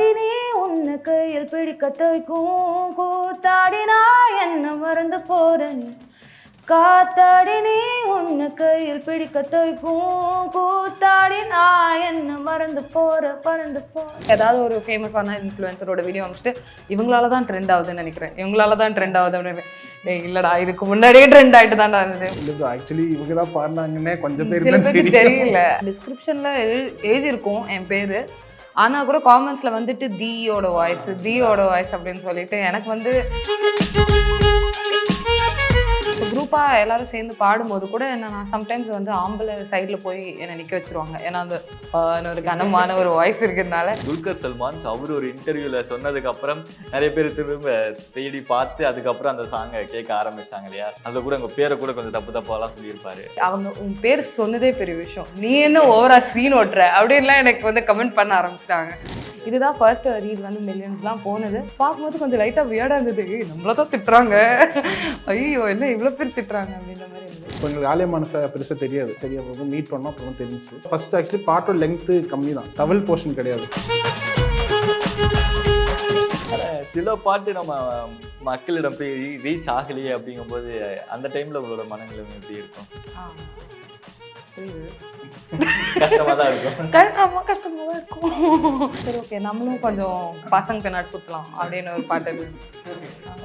காத்தாடி நீ உன்னை கையில் பிடிக்க துவைக்கும் கூத்தாடி நான் என்ன மறந்து போற நீ காத்தாடி நீ உன்னை கையில் பிடிக்க துவைக்கும் கூத்தாடி நான் என்ன மறந்து போற பறந்து போற ஏதாவது ஒரு ஃபேமஸான இன்ஃப்ளூயன்சரோட வீடியோ அமைச்சிட்டு இவங்களால தான் ட்ரெண்ட் ஆகுதுன்னு நினைக்கிறேன். இவங்களால தான் ட்ரெண்ட் ஆகுது அப்படின்னு டேய் இல்லடா இதுக்கு முன்னாடியே ட்ரெண்ட் ஆயிட்டு தான்டா இருந்தது ஆக்சுவலி இவங்க தான் பாடினாங்கன்னே கொஞ்சம் பேர் பேருக்கு தெரியல. டிஸ்கிரிப்ஷன்ல எழுதியிருக்கும் என் பேரு. ஆனால் கூட காமெண்ட்ஸில் வந்துட்டு தீயோட வாய்ஸ் தீயோட வாய்ஸ் அப்படின்னு சொல்லிட்டு எனக்கு வந்து குரூப்பா எல்லாரும் சேர்ந்து பாடும்போது கூட என்ன நான் சம்டைம்ஸ் வந்து ஆம்பளை சைடுல போய் என்னை நிக்க வச்சிருவாங்க. ஏன்னா அந்த ஒரு கனமான ஒரு வாய்ஸ் இருக்கிறதுனால. துல்கர் சல்மான் அவர் ஒரு இன்டர்வியூல சொன்னதுக்கு அப்புறம் நிறைய பேர் திரும்ப தேடி பார்த்து அதுக்கப்புறம் அந்த சாங்கை கேட்க ஆரம்பிச்சாங்க இல்லையா? அதுல கூட உங்க பேரை கூட கொஞ்சம் தப்பு தப்பாலாம் சொல்லியிருப்பாரு. அவங்க உன் பேர் சொன்னதே பெரிய விஷயம். நீ என்ன ஓவரா சீன் ஓட்டுற? அப்படின்லாம் எனக்கு வந்து கமெண்ட் பண்ண ஆரம்பிச்சிட்டாங்க. இதுதான் ஃபர்ஸ்ட் ரீல் வந்து மில்லியன்ஸ்லாம் போனது. பார்க்கும்போது கொஞ்சம் லைட்டாக வியர்டாக இருந்தது. நம்மள தான் திட்டுறாங்க. ஐயோ என்ன இவ்வளோ பேர் திட்டுறாங்க அப்படின்ற மாதிரி இருந்தது. இப்போ எங்களுக்கு ஆலய மனசை பெருசாக தெரியாது. சரி அப்புறம் மீட் பண்ணோம் அப்புறம் தெரிஞ்சுச்சு. ஃபர்ஸ்ட் ஆக்சுவலி பாட்டோட லெங்க்த்து கம்மி தான். டபுள் போர்ஷன் கிடையாது. சில பாட்டு நம்ம மக்களிடம் போய் ரீச் ஆகலையே அப்படிங்கும்போது அந்த டைம்ல உங்களோட மனநிலைமை எப்படி இருக்கும்? கஷ்டமா தான் இருக்கும் கஷ்டமா கஷ்டமா தான் இருக்கும். சரி ஓகே நம்மளும் கொஞ்சம் பசங்க பின்னாடி சுற்றலாம் அப்படின்னு ஒரு பாட்டு.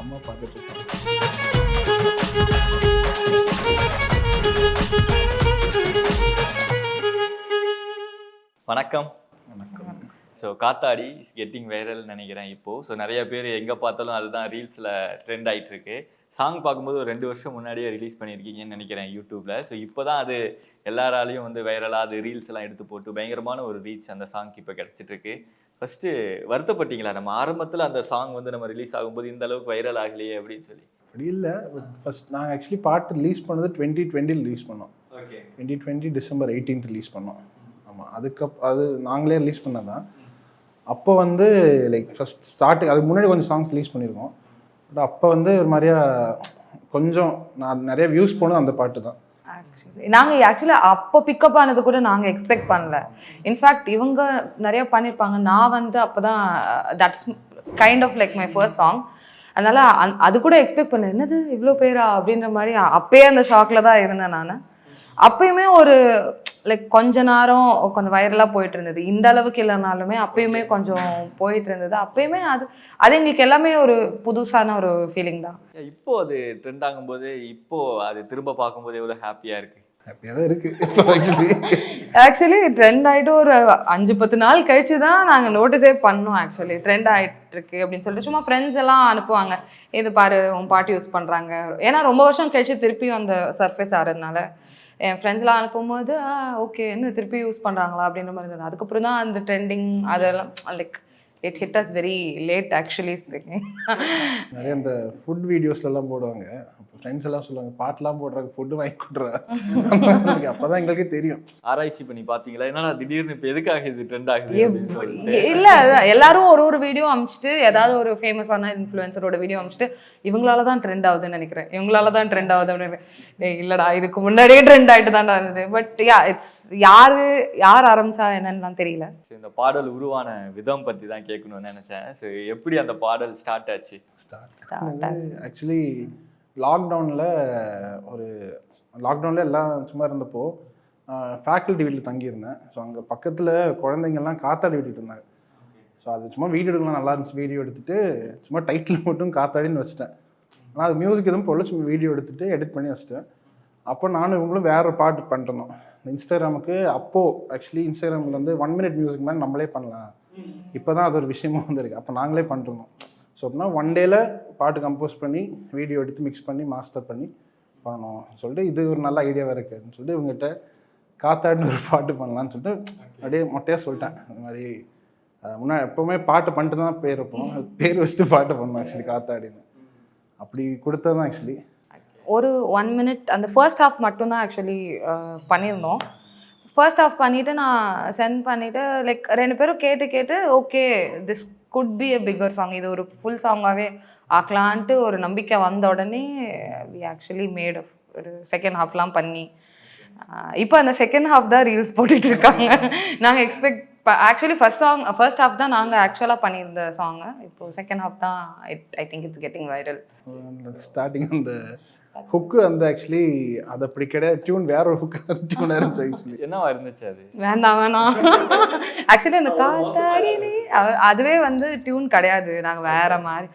அம்மா பார்த்துட்டு வணக்கம். வணக்கம். ஸோ காத்தாடி கெட்டிங் வைரல் நினைக்கிறேன் இப்போ. ஸோ நிறைய பேர் எங்கே பார்த்தாலும் அதுதான் ரீல்ஸில் ட்ரெண்ட் ஆயிட்டு இருக்கு. சாங் பார்க்கும்போது ஒரு ரெண்டு வருஷம் முன்னாடியே ரிலீஸ் பண்ணியிருக்கீங்கன்னு நினைக்கிறேன் யூடியூப்ல. ஸோ இப்போ தான் அது எல்லாராலையும் வந்து வைரலாக அது ரீல்ஸ் எல்லாம் எடுத்து போட்டு பயங்கரமான ஒரு ரீச் அந்த சாங்க்கு இப்போ கிடைச்சிட்டு இருக்கு ஃபர்ஸ்ட் வருத்தப்பட்டீங்களா? நம்ம ஆரம்பத்தில் அந்த சாங் வந்து நம்ம ரிலீஸ் ஆகும்போது இந்த அளவுக்கு வைரல் ஆகலையே அப்படின்னு சொல்லி. அப்படி இல்லை. ஃபர்ஸ்ட் நாங்கள் ஆக்சுவலி பாட்டு ரிலீஸ் பண்ணது டுவெண்ட்டி டுவெண்ட்டி ரிலீஸ் பண்ணோம். Okay twenty twenty December eighteenth release பண்ணோம். ஆமாம் அதுக்கப் அது நாங்களே ரிலீஸ் பண்ணது தான் அப்போ வந்து லைக் ஃபஸ்ட் ஸ்டார்டிங் அதுக்கு முன்னாடி கொஞ்சம் சாங்ஸ் ரிலீஸ் பண்ணியிருக்கோம் பட் அப்போ வந்து ஒரு மாதிரியா கொஞ்சம் நான் நிறைய வியூஸ் போனது அந்த பாட்டு தான். ஆக்சுவலி நாங்கள் ஆக்சுவலி அப்போ பிக்கப் ஆனது கூட நாங்கள் எக்ஸ்பெக்ட் பண்ணல. இன்ஃபேக்ட் இவங்க நிறைய பண்ணியிருப்பாங்க நான் வந்து அப்போ தான் that's kind of like my first song அதனால அந்- அது கூட எக்ஸ்பெக்ட் பண்ணேன் என்னது இவ்வளோ பேரா? அப்படின்ற மாதிரி அப்பயே அந்த ஷாக்கில் தான் இருந்தேன் நான். அப்பயுமே ஒரு லைக் கொஞ்ச நேரம் கொஞ்சம் வைரலாக போயிட்டு இருந்தது. இந்த அளவுக்கு இல்லைனாலுமே அப்பயுமே கொஞ்சம் போயிட்டு இருந்தது. அப்பயுமே அது அது எங்களுக்கு எல்லாமே ஒரு புதுசான ஒரு ஃபீலிங் தான். இப்போ அது ட்ரெண்ட் ஆகும்போது இப்போ அது திரும்ப பார்க்கும்போது எவ்வளோ ஹாப்பியாக இருக்கு? ஆக்சுவலி ட்ரெண்ட் ஆயிட்டு ஒரு அஞ்சு பத்து நாள் கழிச்சு தான் நாங்கள் நோட்டீஸே பண்ணோம் ஆக்சுவலி ட்ரெண்ட் ஆயிட்டு இருக்கு அப்படின்னு சொல்லிட்டு. சும்மா ஃப்ரெண்ட்ஸ் எல்லாம் அனுப்புவாங்க. இது பாரு உன் பாட்டு யூஸ் பண்ணுறாங்க ஏன்னா ரொம்ப வருஷம் கழிச்சு திருப்பி அந்த சர்ஃபேஸ் ஆகிறதுனால என் ஃப்ரெண்ட்ஸ்லாம் அனுப்பும்போது ஓகே என்ன திருப்பி யூஸ் பண்ணுறாங்களா அப்படின்ற மாதிரி இருந்தது. அதுக்கப்புறம் தான் அந்த ட்ரெண்டிங் அதெல்லாம் like it hit us very late actually speaking நிறைய அந்த ஃபுட் வீடியோஸ்லலாம் போடுவாங்க. அப்போ ஃப்ரெண்ட்ஸ் எல்லாம் சொல்லுவாங்க பாட்டெலாம் போடுறாங்க ஃபுட்டு வாங்கி கொடுறா. அப்போ தான் எங்களுக்கே தெரியும். ஆராய்ச்சி பண்ணி பார்த்தீங்களா? என்னடா திடீர்னு இப்போ எதுக்காக இது ட்ரெண்ட் ஆகுது இல்ல எல்லாரும் ஒரு ஒரு வீடியோ அமிச்சிட்டு ஏதாவது ஒரு ஃபேமஸான இன்ஃப்ளூயன்சரோட வீடியோ அமிச்சிட்டு இவங்களால தான் ட்ரெண்ட் ஆகுதுன்னு நினைக்கிறேன். இவங்களால தான் ட்ரெண்ட் ஆகுது அப்படின்னு டேய் இல்லடா இதுக்கு முன்னாடியே ட்ரெண்ட் ஆயிட்டு தான்டா இருந்தது. பட் யா இட்ஸ் யாரு யார் ஆரம்பிச்சா என்னன்னு தெரியல. இந்த பாடல் உருவான விதம் பத்தி தான் கேட்கணும்னு நினைச்சேன். ஸோ எப்படி அந்த பாடல் ஸ்டார்ட் ஆச்சு? Start. ஆக்சுவலி லாக்டவுனில் ஒரு லாக்டவுனில் எல்லாம் சும்மா இருந்தப்போ ஃபேக்கல்ட்டி வீட்டில் தங்கியிருந்தேன். ஸோ அங்கே பக்கத்தில் குழந்தைங்கள்லாம் காத்தாடி விட்டுட்டு இருந்தாங்க. ஸோ அது சும்மா வீடியோ எடுக்கலாம் நல்லா இருந்துச்சு வீடியோ எடுத்துட்டு சும்மா டைட்டில் மட்டும் காத்தாடின்னு வச்சிட்டேன். ஆனால் அது மியூசிக் எதுவும் போடல சும்மா வீடியோ எடுத்துட்டு எடிட் பண்ணி வச்சிட்டேன். அப்போ நானும் இவங்களும் வேற ஒரு பாட்டு பண்ணிருந்தோம் இன்ஸ்டாகிராமுக்கு அப்போது ஆக்சுவலி இன்ஸ்டாகிராமில் வந்து ஒன் மினிட் மியூசிக் மாதிரி நம்மளே பண்ணலாம். இப்போ தான் அது ஒரு விஷயமா வந்திருக்கு. அப்போ நாங்களே பண்ணிருந்தோம் ஸோ அப்படின்னா ஒன் டேல பாட்டு கம்போஸ் பண்ணி வீடியோ எடுத்து மிக்ஸ் பண்ணி மாஸ்டர் பண்ணி பண்ணணும். சொல்லிட்டு இது ஒரு நல்ல ஐடியாவாக இருக்குன்னு சொல்லிட்டு இவங்ககிட்ட காத்தாடின்னு ஒரு பாட்டு பண்ணலான்னு சொல்லிட்டு அப்படியே மொட்டையாக சொல்லிட்டேன். இந்த மாதிரி முன்னாடி எப்போவுமே பாட்டு பண்ணிட்டு தான் பேர் வைப்போம். அது பேர் வச்சுட்டு பாட்டு பண்ணோம் ஆக்சுவலி காத்தாடின்னு. அப்படி கொடுத்தது தான் ஆக்சுவலி ஒரு ஒன் மினிட் அந்த ஃபர்ஸ்ட் ஹாஃப் மட்டும்தான் ஆக்சுவலி பண்ணியிருந்தோம். ஃபர்ஸ்ட் ஹாஃப் பண்ணிவிட்டு நான் சென்ட் பண்ணிவிட்டு லைக் ரெண்டு பேரும் கேட்டு கேட்டு okay this could be a bigger song இது ஒரு ஃபுல் சாங்காகவே ஆக்கலான்ட்டு ஒரு நம்பிக்கை வந்த உடனே வி ஆக்சுவலி மேட் ஒரு செகண்ட் ஹாஃப்லாம் பண்ணி இப்போ அந்த செகண்ட் ஹாஃப் தான் ரீல்ஸ் போட்டுட்டு இருக்காங்க. நாங்கள் expect actually first song first half தான் நாங்கள் ஆக்சுவலாக பண்ணியிருந்த சாங்கு இப்போ செகண்ட் ஹாஃப் தான் it I think it's getting viral starting அந்த ஹுக்கு அந்த ஆக்சுவலி அது அப்படி கிடையாது. டியூன் வேற ஒரு ஹுக்கு டியூனாக இருந்துச்சு ஆக்சுவலி என்னவா இருந்துச்சு அது? வேண்டாம் வேணாம் ஆக்சுவலி அந்த காத்தாடி அதுவே வந்து டியூன் கிடையாது. நாங்கள் வேற மாதிரி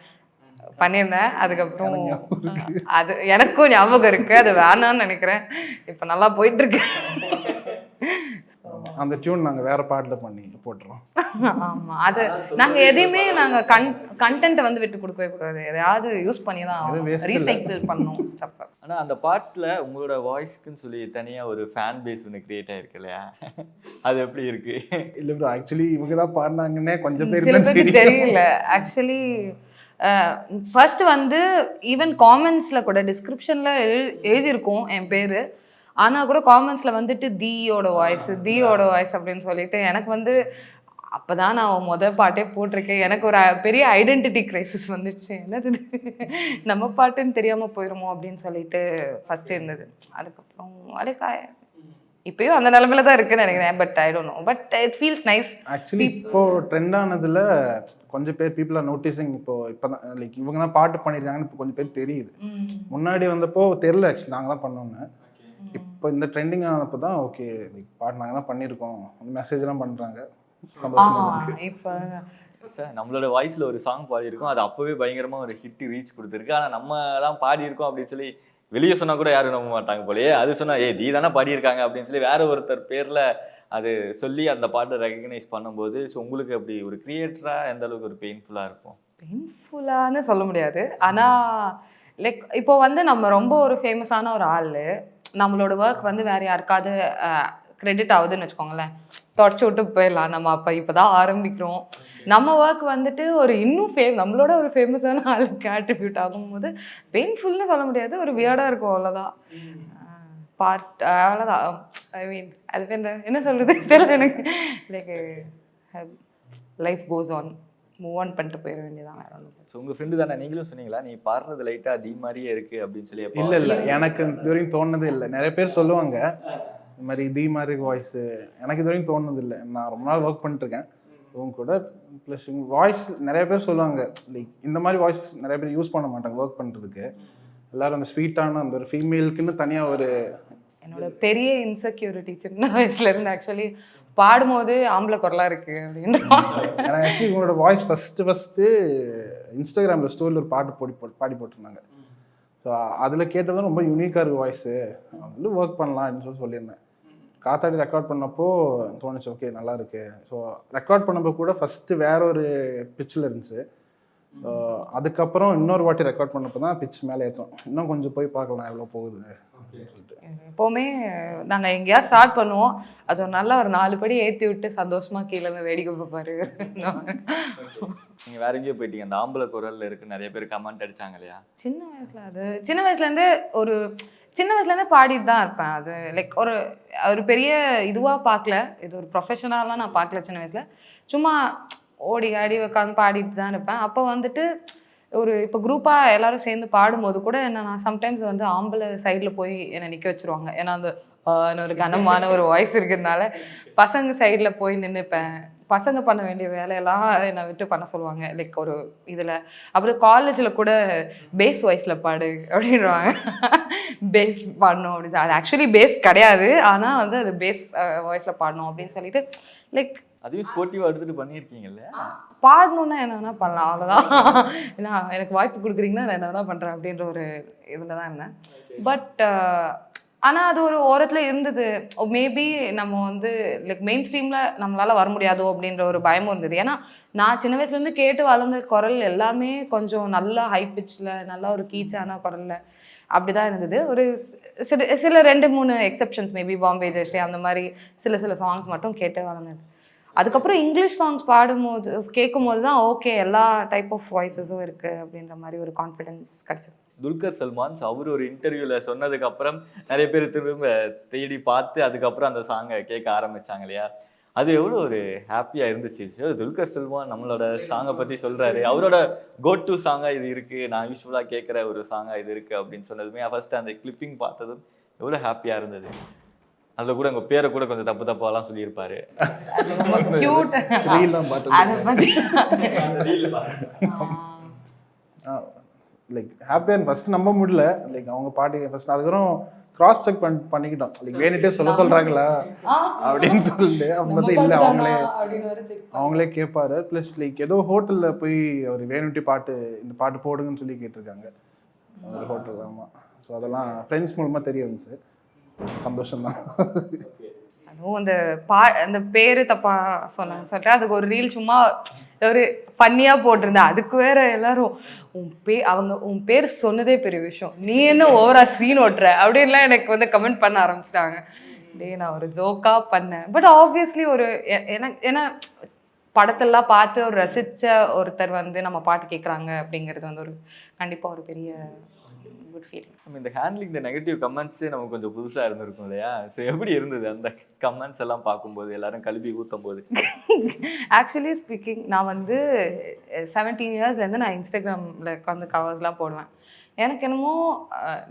பண்ணியிருந்தேன். அதுக்கப்புறம் அது எனக்கும் ஞாபகம் இருக்கு. அது வேணாம்னு நினைக்கிறேன். இப்போ நல்லா போயிட்டு இருக்கு. அந்த டியூன் நாங்கள் வேற பாட்டில் பண்ணி போட்டுறோம். ஆமா அது நாங்க எதையுமே நாங்க கன் கண்டென்ட்டை வந்து விட்டு கொடுக்கவே கூடாது. எதையாவது யூஸ் பண்ணி தான். ரீசைக்கிள் பண்ணணும் ஸ்டஃப் ஆனா அந்த பாட்டுல உங்களோட வாய்ஸ்க்குன்னு சொல்லி தனியா ஒரு ஃபேன் பேஸ் ஒன்று கிரியேட் ஆயிருக்கு இல்லையா? அது எப்படி இருக்கு? இல்லை ப்ரோ ஆக்சுவலி இவங்க தான் பாடினாங்கன்னே கொஞ்சம் பேர் தெரியல. ஆக்சுவலி ஃபர்ஸ்ட் வந்து ஈவன் காமெண்ட்ஸ்ல கூட டிஸ்கிரிப்ஷன்ல எழுதியிருக்கும் என் பேரு. ஆனா கூட காமெண்ட்ஸ்ல வந்துட்டு தீயோட வாய்ஸ் தீயோட வாய்ஸ் அப்படின்னு சொல்லிட்டு எனக்கு வந்து அப்பதான் நான் முத பாட்டே போட்டிருக்கேன். எனக்கு ஒரு பெரிய ஐடென்டிட்டி கிரைசிஸ் வந்துடுச்சு. என்னது? நம்ம பாட்டுன்னு தெரியாம போயிருமோ அப்படின்னு சொல்லிட்டு ஃபர்ஸ்ட் இருந்தது. அதுக்கப்புறம் அலைக்கா இப்பயும் அந்த நிலமையில தான் இருக்குன்னு நினைக்கிறேன். But I don't know but it feels nice actually இப்போ ட்ரெண்ட் ஆனதுல கொஞ்சம் பேர் பீப்புள் ஆர் நோட்டீசிங் இப்போ இப்போ தான் லைக் இவங்க தான் பாட்டு பண்ணியிருக்காங்கன்னு இப்போ கொஞ்சம் பேர் தெரியுது. முன்னாடி வந்தப்போ தெரியல ஆக்சுவலி நாங்கள் தான் பண்ணோன்னு இப்போ இந்த ட்ரெண்டிங் ஆனப்போ தான் ஓகே லைக் பாட்டு நாங்கள் தான் பண்ணியிருக்கோம். மெசேஜ்லாம் பண்ணுறாங்க இப்போ சார் நம்மளோட வாய்ஸ்ல ஒரு சாங் பாடியிருக்கோம். அது அப்பவே பயங்கரமா ஒரு ஹிட் ரீச் கொடுத்துருக்கு. ஆனா நம்ம தான் பாடியிருக்கோம் அப்படின்னு சொல்லி வெளியே சொன்னா கூட யாரும் நம்ப மாட்டாங்க போலயே. அது சொன்னா ஏய் நீ தானே பாடியிருக்காங்க அப்படின்னு சொல்லி வேற ஒருத்தர் பேர்ல அது சொல்லி அந்த பாட்டை ரெகக்னைஸ் பண்ணும்போது ஸோ உங்களுக்கு அப்படி ஒரு கிரியேட்டரா எந்த அளவுக்கு ஒரு பெயின்ஃபுல்லா இருக்கும்? பெயின்ஃபுல்லான்னு சொல்ல முடியாது. ஆனா லைக் இப்போ வந்து நம்ம ரொம்ப ஒரு ஃபேமஸான ஒரு ஆள் நம்மளோட ஒர்க் வந்து வேற யாருக்காவது கிரெடிட் ஆகுதுன்னு வச்சுக்கோங்களேன். தொடச்சி விட்டு போயிடலாம். நம்ம அப்போ இப்போதான் ஆரம்பிக்கிறோம். நம்ம ஒர்க் வந்துட்டு ஒரு இன்னும் ஃபேம் நம்மளோட ஒரு ஃபேமஸான ஆளுக்கு ஆட்ரிபியூட் ஆகும்போது பெயின்ஃபுல்னு சொல்ல முடியாது. ஒரு வியர்டாக இருக்கும். அவ்வளோதான் பார்ட் அவ்வளோதான் ஐ மீன் அது என்ன- என்ன சொல்றது? தெரியல எனக்கு. Like life goes on move on பண்ணிட்டு போயிட வேண்டியதான் வேற ஒன்றும் ஸோ உங்க ஃப்ரெண்டு தானே? நீங்களும் சொன்னீங்களா? நீ பாடுறது லைட்டா தீ மாதிரியே இருக்கு அப்படின்னு சொல்லி இல்ல இல்ல. எனக்கு இது வரைக்கும் தோணுனதே இல்லை. நிறைய பேர் சொல்லுவாங்க இந்த மாதிரி தி மாதிரி வாய்ஸ் எனக்கு இது வரைக்கும் தோணுனது இல்லை. நான் ரொம்ப நாள் ஒர்க் பண்ணிட்டு இருக்கேன் இவங்க கூட ப்ளஸ் வாய்ஸ் நிறைய பேர் சொல்லுவாங்க லைக் இந்த மாதிரி வாய்ஸ் நிறைய பேர் யூஸ் பண்ண மாட்டாங்க ஒர்க் பண்றதுக்கு. எல்லாரும் அந்த ஸ்வீட்டான அந்த ஒரு ஃபீமேலுக்குன்னு தனியா ஒரு என்னோட பெரிய இன்செக்யூரிட்டி சின்ன வயசுல இருந்து ஆக்சுவலி பாடும்போது ஆம்பளை குரலா இருக்கு அப்படின்ற உங்களோட வாய்ஸ் ஃபஸ்ட்டு ஃபஸ்ட்டு இன்ஸ்டாகிராமில் ஸ்டோரியில் ஒரு பாட்டு போடி போட்டு பாடி போட்டிருந்தாங்க. ஸோ அதில் கேட்டதும் ரொம்ப யூனிக்காக இருக்கு வாய்ஸு வந்து ஒர்க் பண்ணலாம் அப்படின்னு சொல்லி சொல்லியிருந்தேன். காத்தாடி ரெக்கார்ட் பண்ணப்போ தோணுச்சு ஓகே நல்லா இருக்கு. ஸோ ரெக்கார்ட் பண்ணப்போ கூட ஃபஸ்ட்டு வேற ஒரு பிச்சில் இருந்துச்சு. அதுக்கப்புறம் இன்னொரு வாட்டி ரெக்கார்ட் பண்ணப்போ தான் பிச் மேலே ஏற்றும் இன்னும் கொஞ்சம் போய் பார்க்கலாம் எவ்வளோ போகுது அப்படின்னு சொல்லிட்டு. எப்பவுமே நாங்க எங்கேயா ஸ்டார்ட் பண்ணுவோம். அது ஒரு நல்ல ஒரு நாலு படி ஏத்தி விட்டு சந்தோஷமா கீழே இருந்து வேடிக்கை பார்ப்பாரு நீங்க வேற எங்கேயோ போயிட்டீங்க? அந்த ஆம்பளை குரல்ல இருக்கு நிறைய பேர் கமெண்ட் அடிச்சாங்க இல்லையா? சின்ன வயசுல அது சின்ன வயசுல இருந்தே ஒரு சின்ன வயசுல இருந்தே பாடிட்டு தான் இருப்பேன். அது லைக் ஒரு ஒரு பெரிய இதுவா பார்க்கல. இது ஒரு ப்ரொஃபஷனலாலாம் நான் பார்க்கல சின்ன வயசுல. சும்மா ஓடி ஆடி உட்காந்து பாடிட்டு தான் இருப்பேன். அப்போ வந்துட்டு ஒரு இப்போ குரூப்பாக எல்லாரும் சேர்ந்து பாடும்போது கூட என்ன நான் சம்டைம்ஸ் வந்து ஆம்பளை சைடில் போய் என்னை நிற்க வச்சிருவாங்க. ஏன்னா அந்த ஒரு கனமான ஒரு வாய்ஸ் இருக்கிறதுனால பசங்க சைடில் போய் நின்றுப்பேன் பசங்க பண்ண வேண்டிய வேலையெல்லாம் என்னை விட்டு பண்ண சொல்லுவாங்க. லைக் ஒரு இதில். அப்புறம் காலேஜில் கூட பேஸ் வாய்ஸில் பாடு அப்படின்வாங்க பேஸ் பாடணும் அப்படின்னு. அது ஆக்சுவலி பேஸ் கிடையாது. ஆனால் வந்து அது பேஸ் வாய்ஸில் பாடணும் அப்படின்னு சொல்லிட்டு லைக் அதையும் ஸ்போர்ட்டிவா எடுத்துட்டு பண்ணியிருக்கீங்கல்ல? பாடணும்னா என்ன பண்ணலாம் அவ்வளோதான் ஏன்னா எனக்கு வாய்ப்பு கொடுக்குறீங்கன்னா நான் என்ன பண்ணுறேன் அப்படின்ற ஒரு இதில் தான் இருந்தேன். பட் ஆனால் அது ஒரு ஓரத்தில் இருந்தது. மேபி நம்ம வந்து லைக் மெயின் ஸ்ட்ரீமில் நம்மளால வர முடியாதோ அப்படின்ற ஒரு பயமும் இருந்தது. ஏன்னா நான் சின்ன வயசுலேருந்து கேட்டு வளர்ந்த குரல் எல்லாமே கொஞ்சம் நல்லா ஹை பிச்சில் நல்லா ஒரு கீச்சான குரலில் அப்படிதான் இருந்தது. ஒரு சில சில ரெண்டு மூணு எக்ஸெப்ஷன்ஸ் மேபி பாம்பே ஜெயஸ்ரீ அந்த மாதிரி சில சில சாங்ஸ் மட்டும் கேட்டு வளர்ந்தது. அதுக்கப்புறம் இங்கிலீஷ் சாங்ஸ் பாடும்போது கேட்கும்போது தான் ஓகே எல்லா டைப் ஆஃப் வாய்ஸஸும் இருக்குது அப்படின்ற மாதிரி ஒரு கான்ஃபிடென்ஸ் கிடச்சிது. துல்கர் சல்மான் அவர் ஒரு இன்டர்வியூவில் சொன்னதுக்கு அப்புறம் நிறைய பேர் திரும்ப தேடி பார்த்து அதுக்கப்புறம் அந்த சாங்கை கேட்க ஆரம்பித்தாங்க இல்லையா? அது எவ்வளோ ஒரு ஹாப்பியாக இருந்துச்சு. துல்கர் சல்மான் நம்மளோட சாங்கை பற்றி சொல்கிறாரு அவரோட கோ டு சாங்காக இது இருக்குது நான் யூஸ்ஃபுல்லாக கேட்குற ஒரு சாங்காக இது இருக்குது அப்படின்னு சொன்னதுமே ஃபர்ஸ்ட் அந்த கிளிப்பிங் பார்த்ததும் எவ்வளோ ஹாப்பியாக இருந்தது. அதுல கூட உங்க பேரை கூட கொஞ்சம் தப்பு தப்பாலாம் சொல்லியிருப்பாரு. லைக் ஹாப்பியாக ஃபர்ஸ்ட் நம்ப முடியல. லைக் அவங்க பாட்டி ஃபர்ஸ்ட் அதுக்கப்புறம் கிராஸ் செக் பண்ணி பண்ணிக்கிட்டோம். லைக் வேணுட்டே சொல்ல சொல்றாங்களா? அப்படின்னு சொல்லிட்டு. அவங்க வந்து இல்லை அவங்களே அவங்களே கேட்பாரு ப்ளஸ் லைக் ஏதோ ஹோட்டலில் போய் அவர் வேணுட்டி பாட்டு இந்த பாட்டு போடுங்கன்னு சொல்லி கேட்டிருக்காங்க. ஒரு ஹோட்டல் ஆமாம் ஸோ அதெல்லாம் ஃப்ரெண்ட்ஸ் மூலமாக தெரிய வந்துச்சு. சந்தோஷம்தான். அதுவும் அந்த பா அந்த பேரு தப்பா சொன்னாங்க சொல்லிட்டு அதுக்கு ஒரு ரீல் சும்மா ஒரு பண்ணியா போட்டிருந்தேன். அதுக்கு வேற எல்லாரும் உன் பே அவங்க உன் பேர் சொன்னதே பெரிய விஷயம். நீ என்ன ஓவரா சீன் ஓட்டுற? அப்படின்லாம் எனக்கு வந்து கமெண்ட் பண்ண ஆரம்பிச்சிட்டாங்க. டேய் நான் ஒரு ஜோக்கா பண்ணேன். பட் ஆப்வியஸ்லி ஒரு எ- எனக்கு ஏன்னா படத்தெல்லாம் பார்த்து ஒரு ரசிச்ச ஒருத்தர் வந்து நம்ம பாட்டு கேட்குறாங்க அப்படிங்கிறது வந்து ஒரு கண்டிப்பாக ஒரு பெரிய குட் ஃபீலிங் நம்ம இந்த ஹேண்ட்லிங் இந்த நெகட்டிவ் கமெண்ட்ஸே நமக்கு கொஞ்சம் புதுசா இருந்திருக்கும் இல்லையா? ஸோ எப்படி இருந்தது அந்த கமெண்ட்ஸ் எல்லாம் பார்க்கும்போது எல்லாரும் கழுவி ஊத்தும் போது ஆக்சுவலி ஸ்பீக்கிங் நான் வந்து செவன்டீன் இயர்ஸ்லேருந்து நான் இன்ஸ்டாகிராமில் உட்காந்து கவர்ஸ்லாம் போடுவேன். எனக்கு என்னமோ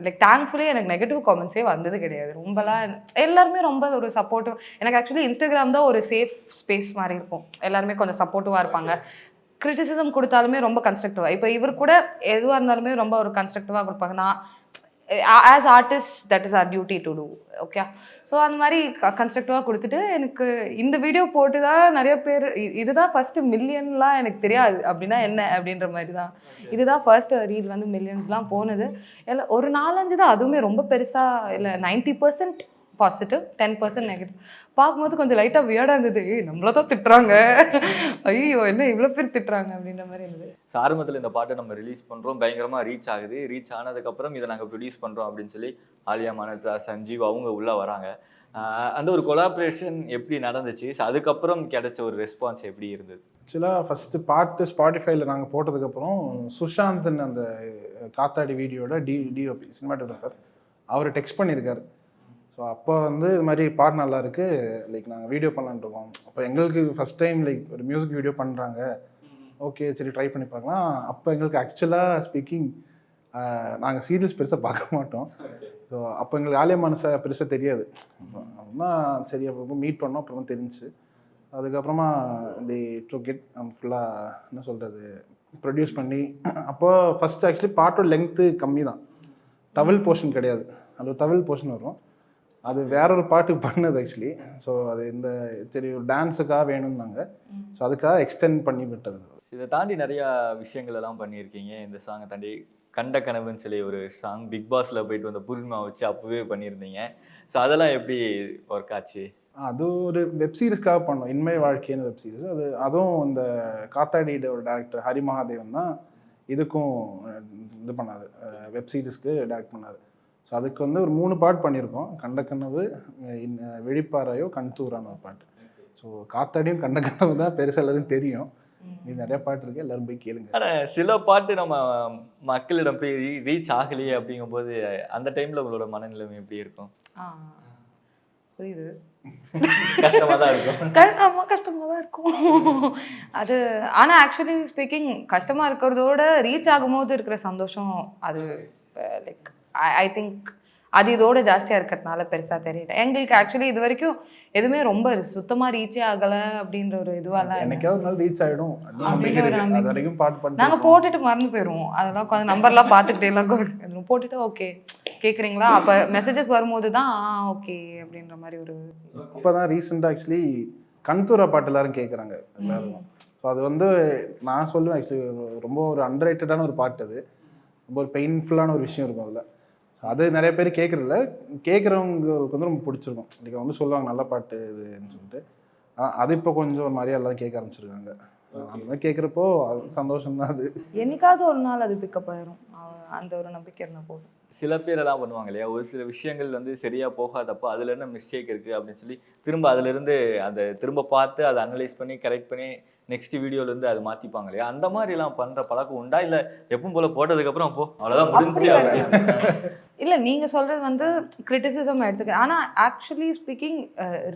லைக் தேங்க்ஃபுல்லி எனக்கு நெகட்டிவ் காமெண்ட்ஸே வந்தது கிடையாது. ரொம்பலாம் எல்லாருமே ரொம்ப ஒரு சப்போர்ட்டிவ் எனக்கு ஆக்சுவலி இன்ஸ்டாகிராம் தான் ஒரு சேஃப் ஸ்பேஸ் மாதிரி இருக்கும். எல்லாருமே கொஞ்சம் சப்போர்ட்டிவாக இருப்பாங்க. கிரிட்டிசிசம் கொடுத்தாலுமே ரொம்ப கன்ஸ்ட்ரக்டிவாக இப்போ இவர் கூட எதுவாக இருந்தாலுமே ரொம்ப ஒரு கன்ஸ்ட்ரக்டிவாக கொடுப்பாங்க. நான் as artist that is our duty to do okay so அந்த மாதிரி கன்ஸ்ட்ரக்டிவாக கொடுத்துட்டு எனக்கு இந்த வீடியோ போட்டு தான் நிறைய பேர் இதுதான் ஃபர்ஸ்ட் மில்லியன்லாம் எனக்கு தெரியாது. அப்படின்னா என்ன? அப்படின்ற மாதிரி தான் இதுதான் ஃபர்ஸ்ட் ரீல் வந்து மில்லியன்ஸ்லாம் போனது. இல்லை ஒரு நாலஞ்சு தான். அதுவுமே ரொம்ப பெருசாக இல்லை ninety percent positive ten percent negative பார்க்கும்போது கொஞ்சம் லைட்டாக வியர்டாக இருந்தது. ஏய் நம்மள தான் திட்டுறாங்க. ஐயோ என்ன இவ்வளோ பேர் திட்டுறாங்க அப்படின்ற மாதிரி இருந்தது. ஆரம்பத்துல இந்த பாட்டை நம்ம ரிலீஸ் பண்றோம். பயங்கரமா ரீச் ஆகுது. ரீச் ஆனதுக்கப்புறம் இதை நாங்க ப்ரொடியூஸ் பண்றோம் அப்படின்னு சொல்லி ஆலியா மனசா சஞ்சீவ் அவங்க உள்ள வராங்க. அந்த ஒரு கொலாபரேஷன் எப்படி நடந்துச்சு? அதுக்கப்புறம் கிடைச்ச ஒரு ரெஸ்பான்ஸ் எப்படி இருந்தது? ஆக்சுவலாக ஃபஸ்ட்டு பாட்டு ஸ்பாட்டிஃபைல நாங்கள் போட்டதுக்கப்புறம் சுஷாந்த்னு அந்த காத்தாடி வீடியோட டி டிஓபி சினிமாட்டோகிராஃபர் அவர் டெக்ஸ்ட் பண்ணியிருக்காரு. ஸோ அப்போ வந்து இது மாதிரி பாட்டு நல்லா இருக்கு. லைக் நாங்கள் வீடியோ பண்ணலான்ட்டு இருக்கோம். அப்போ எங்களுக்கு ஃபஸ்ட் டைம் லைக் ஒரு மியூசிக் வீடியோ பண்ணுறாங்க ஓகே சரி ட்ரை பண்ணி பார்க்கலாம். அப்போ எங்களுக்கு ஆக்சுவலாக ஸ்பீக்கிங் நாங்கள் சீரியல்ஸ் பெருசாக பார்க்க மாட்டோம். ஸோ அப்போ எங்களுக்கு ஆலய மனசை பெருசாக தெரியாது. அப்புறமா சரி அப்போ மீட் பண்ணோம். அப்புறமா தெரிஞ்சுச்சு அதுக்கப்புறமா தி டு கெட் ஃபுல்லாக என்ன சொல்கிறது ப்ரொடியூஸ் பண்ணி. அப்போ ஃபஸ்ட்டு ஆக்சுவலி பாட்டோட லெங்க்த்து கம்மி தான் தவில் போர்ஷன் கிடையாது. அது தவில் போர்ஷன் வரும். அது வேற ஒரு பாட்டுக்கு பண்ணது ஆக்சுவலி ஸோ அது இந்த சரி ஒரு டான்ஸுக்காக வேணும்னாங்க. ஸோ அதுக்காக எக்ஸ்டெண்ட் பண்ணி விட்டது. இதை தாண்டி நிறைய விஷயங்கள் எல்லாம் பண்ணியிருக்கீங்க. இந்த சாங்கை தாண்டி கண்ட கனவுன்னு சொல்லி ஒரு சாங் பிக் பாஸ்ல போயிட்டு வந்த பூர்ணிமா வச்சு அப்பவே பண்ணியிருந்தீங்க. ஸோ அதெல்லாம் எப்படி ஒர்க் ஆச்சு? அது ஒரு வெப் சீரிஸ்க்காக பண்ணோம். இன்மை வாழ்க்கைன்னு வெப் சீரிஸ் அது அதுவும் இந்த காத்தாடியோட ஒரு டேரக்டர் ஹரி மகாதேவன் தான் இதுக்கும் இது பண்ணாரு. வெப் சீரிஸ்க்கு டேரக்ட் பண்ணாரு. ஸோ அதுக்கு வந்து ஒரு மூணு பாட்டு பண்ணியிருக்கோம். கண்ட கனவு வெளிப்பாறையோ கண்தூரான ஒரு பாட்டு. ஸோ காத்தாடியும் கண்ட கனவு தான் பெருசாக எல்லாரும் தெரியும். இது நிறைய பாட்டு இருக்கு. எல்லாரும் போய் கேளுங்க. ஆனா சில பாட்டு நம்ம மக்களிடம் போய் ரீச் ஆகலையே அப்படிங்கும்போது அந்த டைம்ல உங்களோட மனநிலைமை எப்படி இருக்கும்? புரியுது. கஷ்டமா தான் இருக்கும். க- ஆமா கஷ்டமா தான் இருக்கும். அது ஆனா ஆக்சுவலி ஸ்பீக்கிங் கஷ்டமா இருக்கிறதோட ரீச் ஆகும்போது இருக்கிற சந்தோஷம் அது லைக் ஐ திங்க் அது இதோட ஜாஸ்தியா இருக்கிறதுனால பெருசா தெரியல. எங்களுக்கு ஆக்சுவலி இது வரைக்கும் எதுவுமே ரொம்ப சுத்தமா ரீச்சே ஆகல அப்படின்ற ஒரு இதுவெல்லாம் இல்லை. என்னைக்காவது நாள் ரீச் ஆகிடும் அப்படின்னு நம்பிக்கை ஒரு இருக்கு. நம்பிக்கை. அது வரைக்கும் பாட்டு நாங்க பண்ணிட்டு போட்டுட்டு மறந்து போயிடுவோம் அதெல்லாம் உட்காந்து நம்பர்லாம் பார்த்துக்கிட்டே எல்லாம் போட்டுட்டு ஓகே கேக்குறீங்களா? அப்ப மெசேஜஸ் வரும்போது தான் ஓகே அப்படின்ற மாதிரி ஒரு இப்போ தான் ரீசெண்டாக ஆக்சுவலி கண்தூரா பாட்டு எல்லாரும் கேட்குறாங்க எல்லாரும். ஸோ அது வந்து நான் சொல்லுவேன் ஆக்சுவலி ரொம்ப ஒரு அண்டர்ரேட்டடான ஒரு பாட்டு அது. ரொம்ப ஒரு பெயின்ஃபுல்லான ஒரு விஷயம் இருக்கும் அதில். அது நிறைய பேர் கேட்குறதில்ல கேட்குறவங்களுக்கு வந்து ரொம்ப பிடிச்சிருக்கும். இன்றைக்கி வந்து சொல்லுவாங்க நல்ல பாட்டு இதுன்னு சொல்லிட்டு. அது இப்போ கொஞ்சம் ஒரு மாதிரியா எல்லாரும் கேட்க ஆரம்பிச்சிருக்காங்க. அந்த மாதிரி கேட்குறப்போ சந்தோஷம் தான் அது. என்னைக்காவது ஒரு நாள் அது பிக்கப் ஆயிரும். அந்த ஒரு நம்பிக்கை இருந்தா போதும். சில பேர் எல்லாம் பண்ணுவாங்க இல்லையா? ஒரு சில விஷயங்கள் வந்து சரியா போகாதப்போ அதுல என்ன மிஸ்டேக் இருக்கு அப்படின்னு சொல்லி திரும்ப அதுல இருந்து அதை திரும்ப பார்த்து அதை அனலைஸ் பண்ணி கரெக்ட் பண்ணி நெக்ஸ்ட் வீடியோல இருந்து அது மாத்திப்பாங்க இல்லையா அந்த மாதிரி எல்லாம் பண்ற பழக்கம் உண்டா? இல்ல எப்பவும் போல போட்டதுக்கு அப்புறம் போ அவ்வளவுதான் முடிஞ்சு இல்ல. நீங்க சொல்றது வந்து கிரிட்டிசிசம் எடுத்துக்க ஆனா ஆக்சுவலி ஸ்பீக்கிங்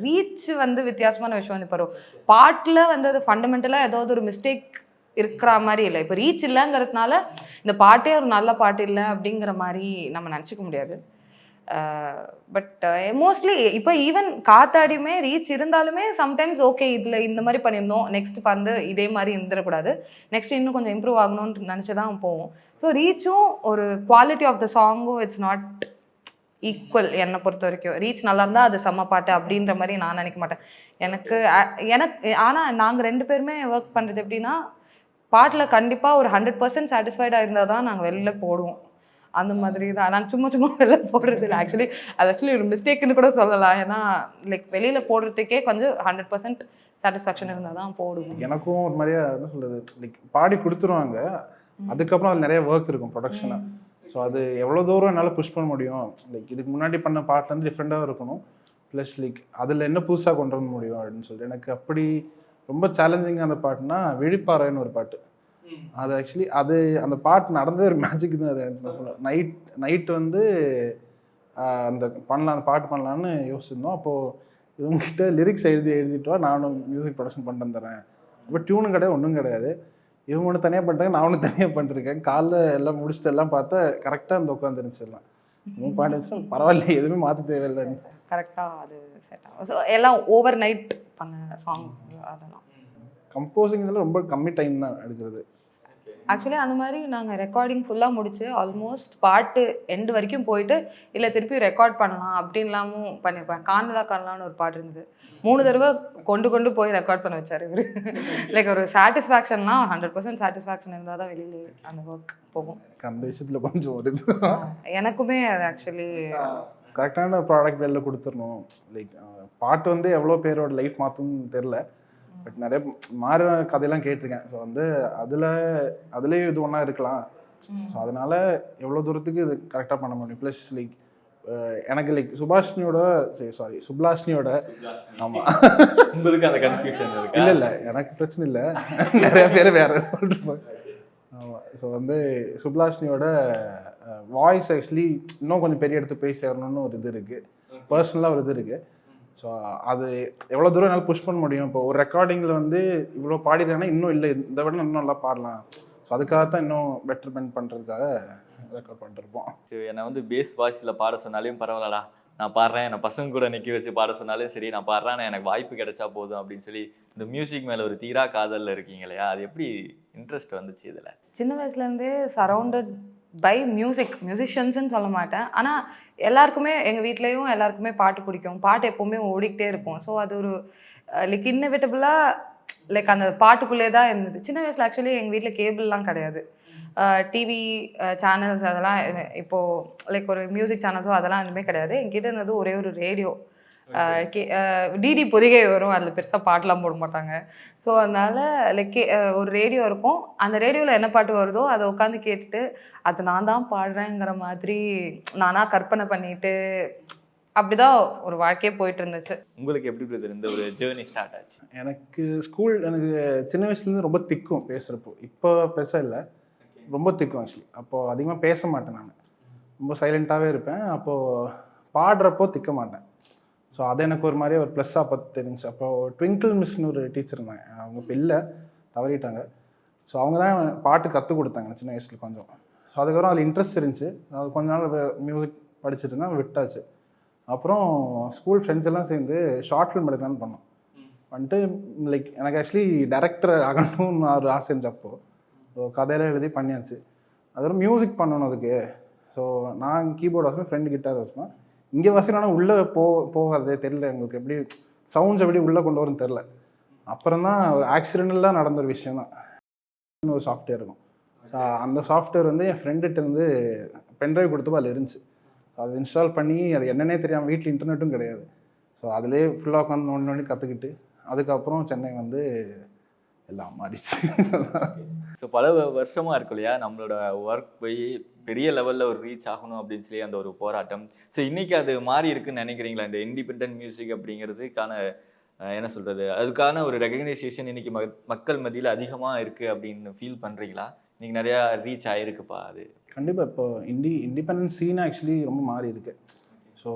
ரீச் வந்து வித்தியாசமான விஷயம் வந்து இப்போ பாட்டுல வந்து அது ஃபண்டமெண்டலா ஏதாவது ஒரு மிஸ்டேக் இருக்கிற மாதிரி இல்லை. இப்போ ரீச் இல்லைங்கிறதுனால இந்த பாட்டே ஒரு நல்ல பாட்டு இல்லை அப்படிங்கிற மாதிரி நம்ம நினச்சிக்க முடியாது. பட் மோஸ்ட்லி இப்போ ஈவன் காத்தாடியுமே ரீச் இருந்தாலுமே சம்டைம்ஸ் ஓகே இதில் இந்த மாதிரி பண்ணியிருந்தோம். நெக்ஸ்ட் வந்து இதே மாதிரி இருந்துடக்கூடாது. நெக்ஸ்ட் இன்னும் கொஞ்சம் இம்ப்ரூவ் ஆகணும்னு நினச்சி தான் போவோம் ஸோ ரீச்சும் ஒரு குவாலிட்டி ஆஃப் த சாங்கும் இட்ஸ் நாட் ஈக்குவல் என்னை பொறுத்த வரைக்கும். ரீச் நல்லா இருந்தால் அது செம்ம பாட்டு அப்படின்ற மாதிரி நான் நினைக்க மாட்டேன். எனக்கு எனக்கு ஆனால் நாங்கள் ரெண்டு பேருமே ஒர்க் பண்ணுறது எப்படின்னா பாட்டில் கண்டிப்பாக ஒரு ஹண்ட்ரட் பர்சன்ட் சாட்டிஸ்ஃபைடாக இருந்தால் தான் நாங்கள் வெளில போடுவோம். அந்த மாதிரி தான் நாங்கள் சும்மா சும்மா வெளில போடுறது இல்லை. ஆக்சுவலி அது ஆக்சுவலி ஒரு மிஸ்டேக்னு கூட சொல்லலாம். ஏன்னா லைக் வெளியில் போடுறதுக்கே கொஞ்சம் ஹண்ட்ரட் பர்சன்ட் சாட்டிஸ்ஃபேக்ஷன் இருந்தால் தான் போடுவோம். எனக்கும் ஒரு மாதிரியா என்ன சொல்றது? லைக் பாடி கொடுத்துருவாங்க. அதுக்கப்புறம் அது நிறைய ஒர்க் இருக்கும் ப்ரொடக்ஷனாக ஸோ அது எவ்வளோ தூரம் என்னால் புஷ் பண்ண முடியும்? லைக் இதுக்கு முன்னாடி பண்ண பாட்டுலேருந்து டிஃப்ரெண்ட்டாக இருக்கணும். ப்ளஸ் லைக் அதில் என்ன புதுசாக கொண்டு வர முடியும் அப்படின்னு சொல்லிட்டு. எனக்கு அப்படி ரொம்ப சேலஞ்சிங்கான பாட்டுனா விழிப்பாறைன்னு ஒரு பாட்டு அது ஆக்சுவலி அது அந்த பாட்டு நடந்தது ஒரு மேஜிக் தான் அது. நைட் நைட் வந்து அந்த பண்ணலாம் அந்த பாட்டு பண்ணலான்னு யோசிச்சிருந்தோம். அப்போது இவங்ககிட்ட லிரிக்ஸ் எழுதி எழுதிட்டு நானும் மியூசிக் ப்ரொடக்ஷன் பண்ணிட்டு தரேன் அப்போ டியூனும் கிடையாது ஒன்றும் கிடையாது. இவங்க ஒன்று தனியாக பண்ணிட்டாங்க நான் ஒன்று தனியாக பண்ணிருக்கேன். காலைல எல்லாம் முடிச்சுட்டு எல்லாம் பார்த்தா கரெக்டாக அந்த உட்காந்துருந்துச்சு எல்லாம். பாட்டு வச்சு பரவாயில்ல எதுவுமே மாற்ற தேவையில்லைன்னு கரெக்டாக அது செட் ஆகும் ஸோ எல்லாம் ஓவர் நைட் பண்ண சாங்ஸ் அதெல்லாம். கம்போசிங் ரொம்ப கம்மி டைம் தான் எடுக்கிறது. ஆக்சுவலி அந்த மாதிரி நாங்கள் ரெக்கார்டிங் ஃபுல்லாக முடிச்சு ஆல்மோஸ்ட் பாட்டு எண்டு வரைக்கும் போயிட்டு இல்லை திருப்பி ரெக்கார்ட் பண்ணலாம் அப்படின்லாமும் பண்ணியிருப்பேன் காணலா காணலான்னு ஒரு பாட்டு இருந்தது. மூணு தடவை கொண்டு கொண்டு போய் ரெக்கார்ட் பண்ண வச்சார் இவர். லைக் ஒரு சாட்டிஸ்ஃபேக்ஷன்லாம் ஹண்ட்ரட் பர்சன்ட் சாட்டிஸ்ஃபேக்ஷன் இருந்தால் தான் வெளியில அந்த ஒர்க் போகும். அந்த விஷயத்தில் கொஞ்சம் ஒரு எனக்குமே அது ஆக்சுவலி கரெக்டான ப்ராடக்ட் வெளில கொடுத்துடணும். லைக் பாட்டு வந்து எவ்வளோ பேரோட லைஃப் மாற்றும்னு தெரில பட் நிறைய மாற கதையெல்லாம் கேட்டிருக்கேன். ஸோ வந்து அதில் அதுலேயும் இது ஒன்றா இருக்கலாம். ஸோ அதனால எவ்வளோ தூரத்துக்கு இது கரெக்டாக பண்ண முடியும்? ப்ளஸ் லைக் எனக்கு லைக் சுபாஷினியோட சரி சாரி சுப்லாஷினியோட ஆமாம் உங்களுக்கு அந்த கன்ஃபியூஷன் இருக்கா? இல்லை இல்லை எனக்கு பிரச்சனை இல்லை. நிறைய பேர் வேற சொல்லிருப்பாங்க ஆமாம் ஸோ வந்து சுப்லாஷினியோட வாய்ஸ் ஆக்சுவலி இன்னும் கொஞ்சம் பெரிய இடத்துக்கு போய் சேரணும்னு ஒரு இது இருக்குது பர்சனலாக ஒரு இது இருக்குது ஸோ அது எவ்வளோ தூரம் என்னால் புஷ் பண்ண முடியும்? இப்போ ஒரு ரெக்கார்டிங்கில் வந்து இவ்வளோ பாடிட்டேன்னா இன்னும் இல்லை. இந்த விட இன்னும் நல்லா பாடலாம். ஸோ அதுக்காக தான் இன்னும் பெட்டர்மெண்ட் பண்ணுறதுக்காக ரெக்கார்ட் பண்ணிருப்போம். சரி, என்னை வந்து பேஸ் வாய்ஸில் பாட சொன்னாலையும் பரவாயில்லடா. நான் பாடுறேன். என்னை பசங்க கூட நிற்க வச்சு பாட சொன்னாலும் சரி நான் பாடுறேன் எனக்கு வாய்ப்பு கிடைச்சா போதும் அப்படின்னு சொல்லி இந்த மியூசிக் மேலே ஒரு தீரா காதலில் இருக்கீங்க இல்லையா? அது எப்படி இன்ட்ரெஸ்ட் வந்துச்சு இதில்? சின்ன வயசுலேருந்தே சரௌண்டட் பை மியூசிக் மியூசிஷியன்ஸ்னு சொல்ல மாட்டேன். ஆனால் எல்லாருக்குமே எங்கள் வீட்லேயும் எல்லாருக்குமே பாட்டு பிடிக்கும். பாட்டு எப்போவுமே ஓடிக்கிட்டே இருக்கும் ஸோ அது ஒரு லைக் இன்னவிட்டபிளாக லைக் அந்த பாட்டுக்குள்ளே தான் இருந்தது. சின்ன வயசில் ஆக்சுவலி எங்கள் வீட்டில் கேபிள்லாம் கிடையாது. டிவி சேனல்ஸ் அதெல்லாம் இப்போது லைக் ஒரு மியூசிக் சேனல்ஸோ அதெல்லாம் எதுவுமே கிடையாது. என்கிட்ட இருந்தது ஒரே ஒரு ரேடியோ டிடி பொதிகை வரும். அதில் பெருசாக பாட்டெலாம் போட மாட்டாங்க. ஸோ அதனால லைக் ஒரு ரேடியோ இருக்கும். அந்த ரேடியோவில் என்ன பாட்டு வருதோ அதை உட்காந்து கேட்டுட்டு அது நான் தான் பாடுறேங்கிற மாதிரி நானாக கற்பனை பண்ணிட்டு அப்படிதான் ஒரு வாழ்க்கையே போயிட்டு இருந்துச்சு உங்களுக்கு எப்படி பிரதர் இந்த ஒரு ஜேர்னி ஸ்டார்ட் ஆச்சு. எனக்கு ஸ்கூல் எனக்கு சின்ன வயசுலேருந்து ரொம்ப திக்கும் பேசுகிறப்போ இப்போ பெருசாக இல்லை. ரொம்ப திக்கும் ஆக்சுவலி அப்போது அதிகமாக பேச மாட்டேன் நான். ரொம்ப சைலண்ட்டாகவே இருப்பேன். அப்போது பாடுறப்போ திக்க மாட்டேன். ஸோ அது எனக்கு ஒரு மாதிரி ஒரு ப்ளஸ்ஸாக பார்த்து தெரிஞ்சு. அப்போது ட்விங்கிள் மிஸ்னு ஒரு டீச்சர் இருந்தாங்க. அவங்க இப்போ இல்லை தவறிட்டாங்க. ஸோ அவங்க தான் பாட்டு கற்றுக் கொடுத்தாங்க சின்ன வயசில் கொஞ்சம். ஸோ அதுக்கப்புறம் அதில் இன்ட்ரெஸ்ட் இருந்துச்சு. அது கொஞ்ச நாள் மியூசிக் படிச்சுட்டு இருந்தேன் விட்டாச்சு. அப்புறம் ஸ்கூல் ஃப்ரெண்ட்ஸ் எல்லாம் சேர்ந்து ஷார்ட் ஃபிலிம் எடுக்கலான்னு பண்ணோம். வந்துட்டு லைக் எனக்கு ஆக்சுவலி டேரக்டர் ஆகணும்னு ஒரு ஆசை இருந்துச்சு அப்போது ஸோ கதையெல்லாம் எழுதி பண்ணியாச்சு. அதுக்கப்புறம் மியூசிக் பண்ணணும் அதுக்கு. ஸோ நான் கீபோர்டு வச்சுப்பேன் ஃப்ரெண்டு கிட்டார் வச்சுப்பேன். இங்கே வாசிக்கணும்னா உள்ளே போ போகாது தெரியல எங்களுக்கு. எப்படி சவுண்ட்ஸ் எப்படி உள்ளே கொண்டு வரும்னு தெரில அப்புறம் தான் ஆக்சிடென்டலாக நடந்த ஒரு விஷயம் தான். ஒரு சாஃப்ட்வேர் இருக்கும். ஸோ அந்த சாஃப்ட்வேர் வந்து என் ஃப்ரெண்டுகிட்ட இருந்து பென்ட்ரைவ் கொடுத்தப்போ அதில் இருந்துச்சு. அதை இன்ஸ்டால் பண்ணி அது என்னன்னே தெரியாமல் வீட்டில் இன்டர்நெட்டும் கிடையாது. ஸோ அதிலே ஃபுல்லாக உட்காந்து நோண்டி நோண்டி கற்றுக்கிட்டு அதுக்கப்புறம் சென்னை வந்து எல்லாம் மாறிடுச்சு. ஸோ பல வ- வருஷமா இருக்கு இல்லையா? நம்மளோட ஒர்க் போய் பெரிய லெவலில் ஒரு ரீச் ஆகணும் அப்படின்னு சொல்லி அந்த ஒரு போராட்டம். ஸோ இன்றைக்கி அது மாறி இருக்குன்னு நினைக்கிறீங்களா? இந்த இண்டிபெண்ட் மியூசிக் அப்படிங்கிறதுக்கான என்ன சொல்கிறது அதுக்கான ஒரு ரெகக்னைசேஷன் இன்றைக்கி மக்கள் மத்தியில் அதிகமாக இருக்குது அப்படின்னு ஃபீல் பண்ணுறீங்களா இன்றைக்கி நிறையா ரீச் ஆகிருக்குப்பா அது. கண்டிப்பாக இப்போ இண்டி இண்டிபெண்டன்ஸ் சீன் ஆக்சுவலி ரொம்ப மாறி இருக்கு. ஸோ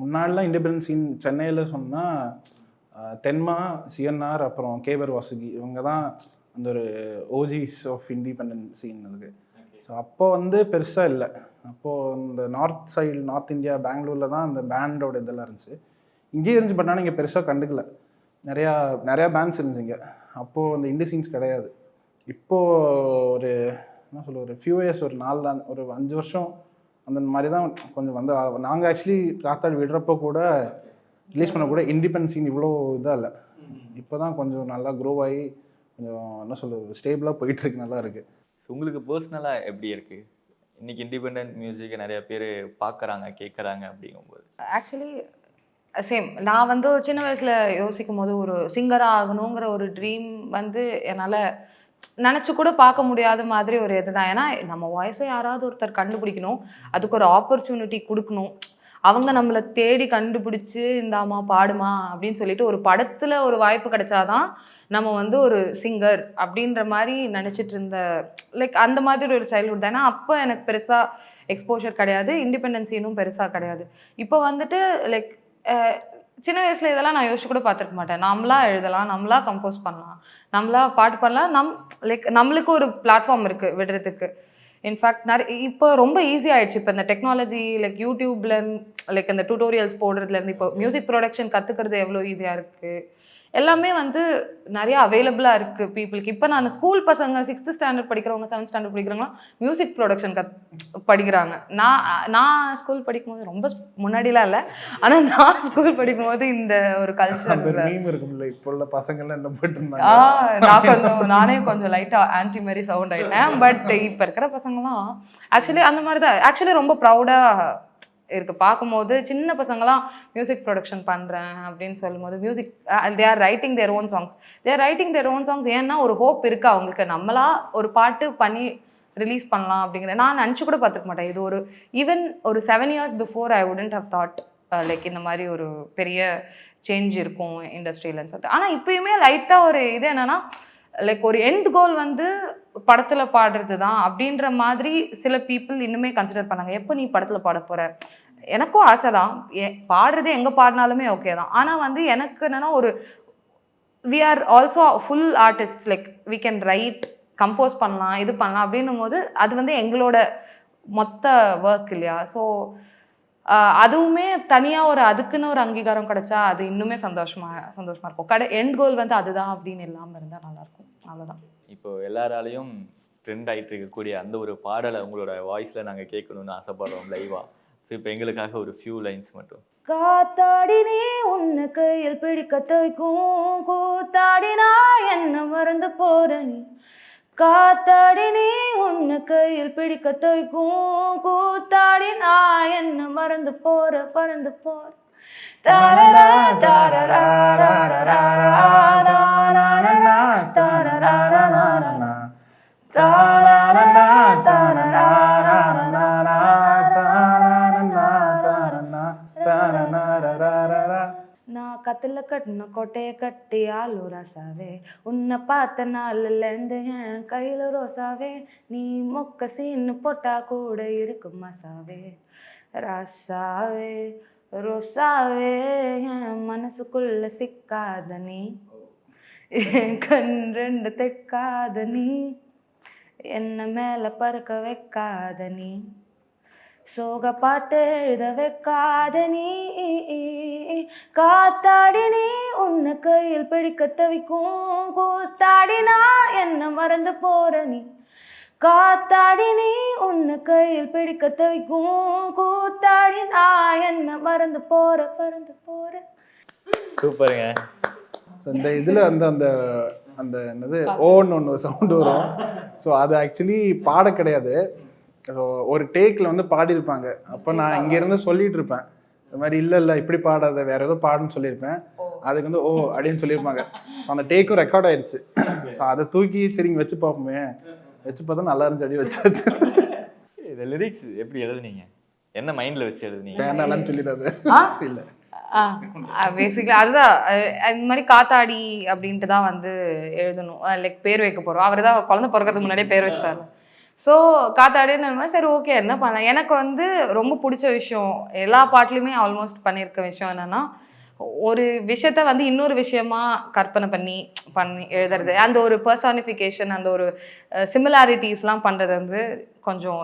முன்னாடிலாம் இண்டிபெண்டன்ஸ் சீன் சென்னையில் சொன்னால் தென்மா சிஎன்ஆர் அப்புறம் கேபர் வாசுகி இவங்க தான் அந்த ஒரு ஓஜிஸ் ஆஃப் இண்டிபெண்டன்ஸ் சீன் இருக்குது ஸோ அப்போ வந்து பெருசாக இல்லை. அப்போது இந்த நார்த் சைடு நார்த் இந்தியா பெங்களூரில் தான் அந்த பேண்டோட இதெல்லாம் இருந்துச்சு. இங்கேயும் இருந்துச்சு பட் ஆனால் இங்கே பெருசாக கண்டுக்கல. நிறையா நிறையா பேண்ட்ஸ் இருந்துச்சுங்க. அப்போது அந்த இண்டி சீன்ஸ் கிடையாது. இப்போது ஒரு என்ன சொல்ல ஒரு ஃபியூ இயர்ஸ் ஒரு நாலு ஒரு அஞ்சு வருஷம் அந்த மாதிரி தான் கொஞ்சம் வந்து நாங்கள் ஆக்சுவலி காத்தாடி விடுறப்போ கூட ரிலீஸ் பண்ண கூட இண்டிபெண்டன்ஸ் சீன் இவ்வளோ இதாக இல்லை. இப்போ தான் கொஞ்சம் நல்லா க்ரோ ஆகி கொஞ்சம் என்ன சொல்கிறது ஸ்டேபிளாக போயிட்டுருக்கு நல்லா இருக்குது உங்களுக்கு பர்சனலாக எப்படி இருக்குது இன்னைக்கு இண்டிபெண்ட் மியூசிக்கை நிறைய பேர் பார்க்குறாங்க கேட்குறாங்க அப்படிங்கும்போது. ஆக்சுவலி சேம் நான் வந்து சின்ன வயசில் யோசிக்கும் போது ஒரு சிங்கராக ஆகணுங்கிற ஒரு ட்ரீம் வந்து என்னால் நினச்சி கூட பார்க்க முடியாத மாதிரி ஒரு இதுதான். ஏன்னா நம்ம வாய்ஸை யாராவது ஒருத்தர் கண்டுபிடிக்கணும். அதுக்கு ஒரு ஆப்பர்ச்சுனிட்டி கொடுக்கணும். அவங்க நம்மளை தேடி கண்டுபிடிச்சி இந்தாமா பாடுமா அப்படின்னு சொல்லிட்டு ஒரு படத்துல ஒரு வாய்ப்பு கிடைச்சாதான் நம்ம வந்து ஒரு சிங்கர் அப்படின்ற மாதிரி நினச்சிட்டு இருந்த லைக் அந்த மாதிரி ஒரு சைல்ட்ஹுட் தான். ஏன்னா அப்போ எனக்கு பெருசா எக்ஸ்போஷர் கிடையாது இண்டிபெண்டன்சினும் பெருசா கிடையாது. இப்போ வந்துட்டு லைக் சின்ன வயசுல இதெல்லாம் நான் யோசிச்சு கூட பார்த்துருக்க மாட்டேன். நம்மளா எழுதலாம் நம்மளா கம்போஸ் பண்ணலாம் நம்மளா பாட்டு பண்ணலாம் நம் லைக் நம்மளுக்கு ஒரு பிளாட்ஃபார்ம் இருக்கு விடுறதுக்கு. இன்ஃபேக்ட் நிறைய இப்போ ரொம்ப ஈஸி ஆயிடுச்சு. இப்போ இந்த டெக்னாலஜி லைக் யூடியூப்ல லைக் இந்த டியூட்டோரியல்ஸ் போடுறதுலேருந்து இப்போ மியூசிக் ப்ரொடக்ஷன் கற்றுக்கிறது எவ்வளோ ஈஸியாக இருக்குது எல்லாமே வந்து நிறைய அவைலபிளாக இருக்கு பீப்புளுக்கு இப்போ நான் ஸ்கூல் பசங்க சிக்ஸ்த் ஸ்டாண்டர்ட் படிக்கிறவங்க செவன்த் ஸ்டாண்டர்ட் படிக்கிறவங்க மியூசிக் ப்ரொடக்ஷன் கத் படிக்கிறாங்க. நான் நான் ஸ்கூல் படிக்கும்போது ரொம்ப முன்னாடிலாம் இல்லை. ஆனால் நான் ஸ்கூல் படிக்கும்போது இந்த ஒரு கல்ச்சர் இருக்கும்ல இப்போ உள்ள பசங்கள்லாம் என்ன போட்டு ஆ நான் கொஞ்சம் நானே கொஞ்சம் லைட்டா ஆன்டி மாதிரி சவுண்ட் ஆயிட்டேன். பட் இப்ப இருக்கிற பசங்கலாம் ஆக்சுவலி அந்த மாதிரி தான். ஆக்சுவலி ரொம்ப ப்ரௌடா இருக்கு. பார்க்கும்போது சின்ன பசங்களாம் மியூசிக் ப்ரொடக்ஷன் பண்ணுறேன் அப்படின்னு சொல்லும்போது music they are writing their own songs their writing their own songs ஏன்னா ஒரு ஹோப் இருக்கு அவங்களுக்கு. நம்மளா ஒரு பாட்டு பண்ணி ரிலீஸ் பண்ணலாம் அப்படிங்கிற நான் நினச்சி கூட பார்த்துக்க மாட்டேன். இது ஒரு ஈவன் ஒரு seven years before I wouldn't have thought like இந்த மாதிரி ஒரு பெரிய சேஞ்ச் இருக்கும் இண்டஸ்ட்ரியிலன்னு சொல்லிட்டு. ஆனால் இப்பயுமே லைட்டாக ஒரு இது என்னன்னா லைக் ஒரு எண்ட் கோல் வந்து படத்தில் பாடுறது தான் அப்படின்ற மாதிரி சில பீப்புள் இன்னுமே கன்சிடர் பண்ணாங்க. எப்போ நீ படத்தில் பாட போகிற எனக்கும் ஆசை தான் எ- பாடுறது எங்கே பாடினாலுமே ஓகே தான். ஆனால் வந்து எனக்கு என்னன்னா ஒரு we are also full artist like we can write compose பண்ணலாம் இது பண்ணலாம் அப்படின்னும் போது அது வந்து எங்களோட மொத்த ஒர்க் இல்லையா? ஸோ அதுவுமே தனியா ஒரு அதுக்குன்னு ஒரு அங்கீகாரம் கிடைச்சா அது இன்னுமே சந்தோஷமா சந்தோஷமா இருக்கும். கடை எண்ட் கோல் வந்து அதுதான் அப்படின்னு இல்லாம இருந்தா நல்லா இருக்கும் அவ்வளவுதான். இப்போ எல்லாராலையும் ட்ரெண்ட் ஆயிட்டு இருக்கக்கூடிய அந்த ஒரு பாடலை உங்களோட வாய்ஸ்ல நாங்க கேட்கணும்னு ஆசைப்படுறோம் லைவா ஸோ இப்போ எங்களுக்காக ஒரு ஃபியூ லைன்ஸ் மட்டும். காத்தாடி நீ உன்னை கையில் பிடிக்க துவைக்கும் கூத்தாடினா என்ன மறந்து போற நீ? காத்தாடி நீ உன்னை கையில் பிடிக்க துவைக்கும் கூத்தாடி நான் என்ன மறந்து போற பறந்து போற தாரரா, தாரரா, ராரரா, தாரரா, தாரரா, தாரரா, கத்துல கட்டின கோட்டையை கட்டி ஆளு ராசாவே உன்னை பார்த்த நாள்லேருந்து என் கையில் ரோசாவே நீ மொக்க சீன்னு போட்டா கூட இருக்கும் மசாவே ராசாவே ரோசாவே என் மனசுக்குள்ள சிக்காத நீ. என் கண் ரெண்டு தைக்காத நீ. என்ன மேல பறக்க வைக்காத நீ. சோக பாட்டு எழுத வைக்காத நீ. காத்தாடி நீ உன்னை கையில் பிடிக்க தவிக்கும். கூத்தாடினா என்ன மறந்து போற நீ. காத்தாடி நீ உன்னை கையில் பிடிக்க தவிக்கும். கூத்தாடி நான் என்ன மறந்து போற பறந்து போற. சூப்பருங்க. இந்த இதில் வந்து அந்த அந்த என்னது ஓன்னு ஒன்று சவுண்டு வரும். ஸோ அது ஆக்சுவலி பாட கிடையாது. ஸோ ஒரு டேக்கில் வந்து பாடியிருப்பாங்க. அப்போ நான் இங்கேருந்து சொல்லிட்டு இருப்பேன் இந்த மாதிரி இல்லை இல்லை இப்படி பாடாத வேற ஏதோ பாடுன்னு சொல்லியிருப்பேன். அதுக்கு வந்து ஓ அப்படின்னு சொல்லியிருப்பாங்க. அந்த டேக்கும் ரெக்கார்ட் ஆயிடுச்சு ஸோ அதை தூக்கி சரி இங்க வச்சு பார்ப்போமே. வச்சு பார்த்தா நல்லா இருந்துச்சு அப்படி வச்சாச்சு. இந்த லிரிக்ஸ் எப்படி எழுதுனீங்க? என்ன மைண்ட்ல வச்சு எழுதுனீங்க? வேணாம்னு சொல்லிடாது? இல்லை. பேசிக்கலி அதுதான். இந்த மாதிரி காத்தாடி அப்படின்ட்டு தான் வந்து எழுதணும். லைக் பேர் வைக்க போறோம். அவர் தான் குழந்தை பிறக்கிறதுக்கு முன்னாடியே பேர் வச்சிட்டாரு. ஸோ காத்தாடின்னு மாதிரி சரி ஓகே என்ன பண்ணலாம்? எனக்கு வந்து ரொம்ப பிடிச்ச விஷயம் எல்லா பாட்டிலுமே ஆல்மோஸ்ட் பண்ணியிருக்க விஷயம் என்னென்னா ஒரு விஷயத்த வந்து இன்னொரு விஷயமா கற்பனை பண்ணி பண்ணி எழுதுறது. அந்த ஒரு பர்சானிஃபிகேஷன் அந்த ஒரு சிமிலாரிட்டிஸ்லாம் பண்ணுறது வந்து கொஞ்சம்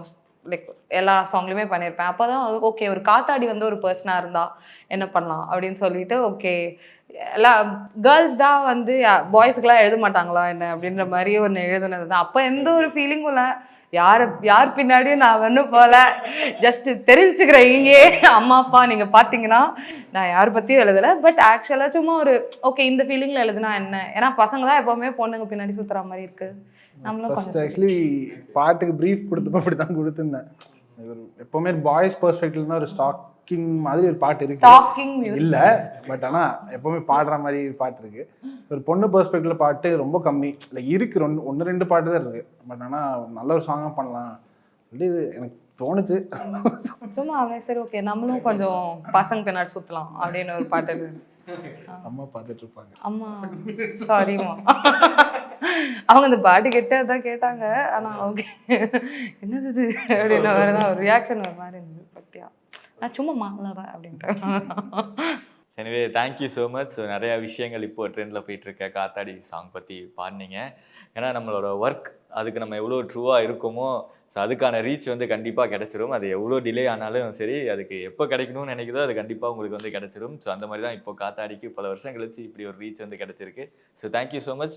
லைக் எல்லா சாங்லையுமே பண்ணியிருப்பேன் அப்போ தான் ஓகே ஒரு காத்தாடி வந்து ஒரு பர்சனாக இருந்தால் என்ன பண்ணலாம் அப்படின்னு சொல்லிட்டு ஓகே எல்லா கேர்ள்ஸ் தான் வந்து பாய்ஸுக்கெல்லாம் எழுத மாட்டாங்களா என்ன அப்படின்ற மாதிரி ஒன்று எழுதுனது தான் அப்போ எந்த ஒரு ஃபீலிங்கும் இல்லை. யார் யார் பின்னாடியும் நான் வந்து போல. ஜஸ்ட் தெரிஞ்சுக்கிறேன் இங்கே அம்மா அப்பா நீங்கள் பார்த்தீங்கன்னா நான் யார் பற்றியும் எழுதலை. பட் ஆக்சுவலாக சும்மா ஒரு ஓகே இந்த ஃபீலிங்கில் எழுதுனா என்ன? ஏன்னா பசங்க தான் எப்போவுமே பொண்ணுங்க பின்னாடி சுற்றுற மாதிரி இருக்குது நம்மளும் ஆக்சுவலி பாட்டுக்கு ப்ரீஃப் கொடுத்தப்போ அப்படி தான் கொடுத்துருந்தேன். ஒரு எப்போவுமே பாய்ஸ் பெர்ஸ்பெக்டிவ்ல தான் ஒரு ஸ்டாக்கிங் மாதிரி ஒரு பாட்டு இருக்கு. டாக்கிங் மியூசிக் இல்ல பட் ஆனா எப்பவுமே பாடுற மாதிரி பாட்டு இருக்கு. ஒரு பொண்ணு பெர்ஸ்பெக்டிவ்ல பாட்டு ரொம்ப கம்மி. இல்லை இருக்கு. ரெண்டு ஒன்று ரெண்டு பாட்டு தான் இருக்கு. பட் ஆனா நல்ல ஒரு சாங்கா பண்ணலாம். சொல்லி இது எனக்கு தோணுச்சு. சும்மா அவனே சரி ஓகே நம்மளும் கொஞ்சம் பசங்க பின்னாடி சுற்றலாம் அப்படின்னு ஒரு பாட்டு. அம்மா பார்த்துட்டு இருப்பாங்க. அம்மா சாரிம்மா அவங்க அந்த பாட்டு கெட்டு தான் கேட்டாங்க. ஆனால் ஓகே என்னது இது? அப்படின்ற மாதிரி தான் ஒரு ரியாக்ஷன் ஒரு மாதிரி இருந்தது. பத்தியா நான் சும்மா மாங்கலாம் அப்படின்ற எனவே தேங்க்யூ ஸோ மச் ஸோ நிறைய விஷயங்கள் இப்போ ட்ரெண்டில் போயிட்டுருக்க காத்தாடி சாங் பற்றி பாடினீங்க. ஏன்னா நம்மளோட ஒர்க் அதுக்கு நம்ம எவ்வளோ ட்ரூவாக இருக்கோமோ ஸோ அதுக்கான ரீச் வந்து கண்டிப்பாக கிடச்சிரும். அது எவ்வளோ டிலே ஆனாலும் சரி அதுக்கு எப்போ கிடைக்கணும்னு நினைக்குதோ அது கண்டிப்பாக உங்களுக்கு வந்து கிடச்சிரும். ஸோ அந்த மாதிரி தான் இப்போ காத்தாடிக்கு பல வருஷம் கழிச்சு இப்படி ஒரு ரீச் வந்து கிடச்சிருக்கு. So thank you so much